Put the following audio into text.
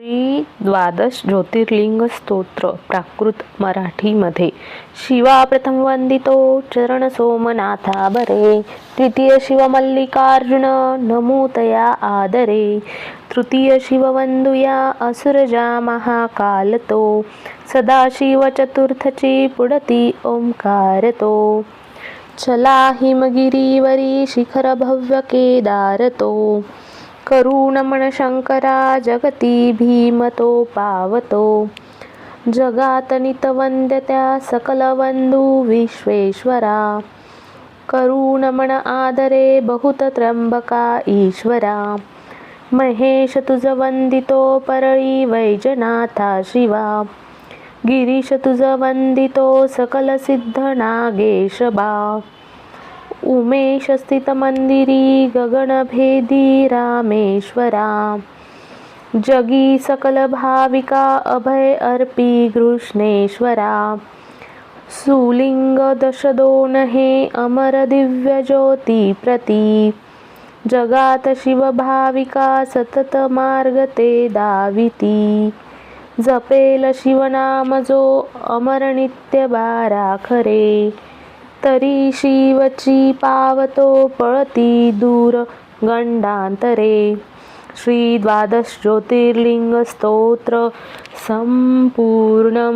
श्री द्वादश ज्योतिर्लिंग स्तोत्र प्राकृत मराठीमध्ये. शिवा प्रथम वंदितो चरण सोमनाथा बरे. द्वितीय शिव मल्लिकार्जुन नमोतया आदरे. तृतीय शिव वंदुया असुरजा महाकालतो. सदाशिव चतुर्थची पुढती ओंकार चला हिमगिरीवरी शिखर करुणमणशङ्करा शंकरा जगती भीमतो पावतो. जगात नितवंद्य सकल विश्वेश्वरा. करुणमण आदरे बहुत त्र्यंबका ईश्वरा. महेश तुझ वंदितो परळी वैजनाथा शिवा. गिरीश तुझ वंदितो सकल उमेशस्थितमन्दिरी मंदिरी गगनभेदी रामेश्वरा। जगी सकलभाविका अभय अर्पी कृष्णेश्वरा सुलिङ्गदशदोनहे दशदोन हे प्रती जगात शिवभाविका सतत ते दाविती। जपेल शिवनाम जो अमर नित्य बारा खरे तरी शिवची पावतो पळती दूर गंडांतरे. श्री द्वादश ज्योतिर्लिंग स्तोत्र संपूर्ण